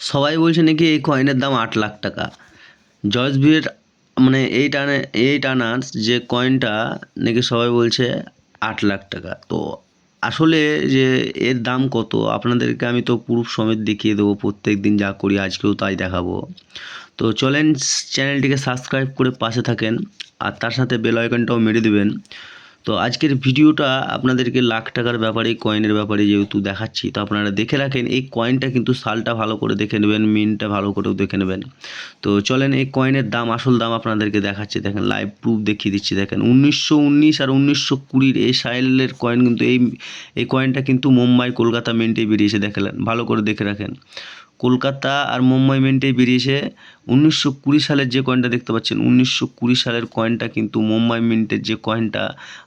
সবাই বলছে নাকি এই কয়েনের দাম আট লাখ টাকা। জর্জ বিয়ের মানে এই টানে, এই টানার যে কয়েনটা নাকি সবাই বলছে আট লাখ টাকা। তো আসলে যে এর দাম কত, আপনাদেরকে আমি তো প্রুফ সমেত দেখিয়ে দেবো, প্রত্যেক দিন যা করি আজকেও তাই দেখাবো। তো চলেন চ্যানেলটিকে সাবস্ক্রাইব করে পাশে থাকেন, আর তার সাথে বেল আইকনটাও মেরে দেবেন। তো আজকের ভিডিওটা আপনাদেরকে লাখ টাকার ব্যাপারে কয়েনের ব্যাপারে যেহেতু দেখাচ্ছি, তো আপনারা দেখে রাখেন, এই কয়েনটা কিন্তু সালটা ভালো করে দেখে নেবেন মিনটা ভালো করেও দেখে নেবেন। তো চলেন এই কয়েনের দাম, আসল দাম আপনাদেরকে দেখাচ্ছি। দেখেন লাইভ প্রুফ দেখিয়ে দিচ্ছি। দেখেন, উনিশশো উনিশ আর উনিশশো কুড়ির এই সাইলের কয়েন কিন্তু এই এই কয়েনটা কিন্তু মুম্বাই, কলকাতা মিন্টে বেরিয়েছে, দেখলেন, ভালো করে দেখে রাখেন। কলকাতা আর মুম্বাই মিন্টে বেরিয়েছে উনিশশো কুড়ি সালের যে কয়েনটা দেখতে পাচ্ছেন, উনিশশো কুড়ি সালের কয়েনটা কিন্তু মুম্বাই মিন্টের যে কয়েনটা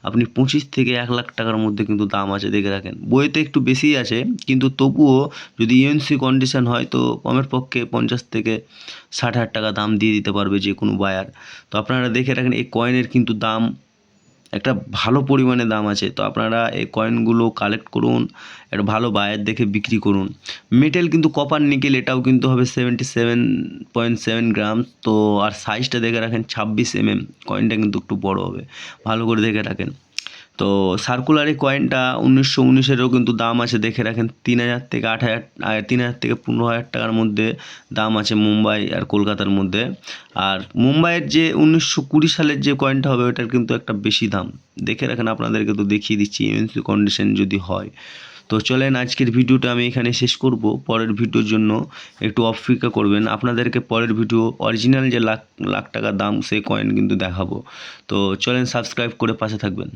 আপনি পঁচিশ থেকে এক লাখ টাকার মধ্যে কিন্তু দাম আছে, দেখে রাখেন। বইতে একটু বেশিই আছে, কিন্তু তবুও যদি ইউএনসি কন্ডিশন হয় তো কমের পক্ষে পঞ্চাশ থেকে ষাট হাজার টাকা দাম দিয়ে দিতে পারবে যে কোনো বায়ার তো আপনারা দেখে রাখেন, এই কয়েনের কিন্তু দাম একটা ভালো পরিমাণে দাম আছে। তো আপনারা এই কয়েনগুলো কালেক্ট করুন, একটা ভালো বায়ার দেখে বিক্রি করুন। মেটেল কিন্তু কপার নিকেল এটাও কিন্তু হবে seventy seven point seven gram তো আর সাইজটা দেখে রাখেন, ছাব্বিশ এমএম কয়েনটা কিন্তু একটু বড় হবে। ভালো করে দেখে রাখেন। তো সার্কুলার কয়েনটা উনিশশো উনিশেরও কিন্তু দাম আছে, দেখে রাখেন। তিন হাজার থেকে আট হাজার তিন হাজার থেকে পনেরো হাজার টাকার মধ্যে দাম আছে মুম্বাই আর কলকাতার মধ্যে। আর মুম্বাইয়ের যে উনিশশো কুড়ি সালের যে কয়েনটা হবে, ওটার কিন্তু একটা বেশি দাম। দেখে রাখেন, আপনাদেরকে তো দেখিয়ে দিচ্ছি ইউএনসি কন্ডিশন যদি হয়। তো চলেন, আজকের ভিডিওটা আমি এখানে শেষ করব। পরের ভিডিওর জন্য একটু অপেক্ষা করবেন। আপনাদেরকে পরের ভিডিও অরিজিনাল যে লাখ লাখ টাকা দাম, সেই কয়েন কিন্তু দেখাবো। তো চলেন সাবস্ক্রাইব করে পাশে থাকবেন।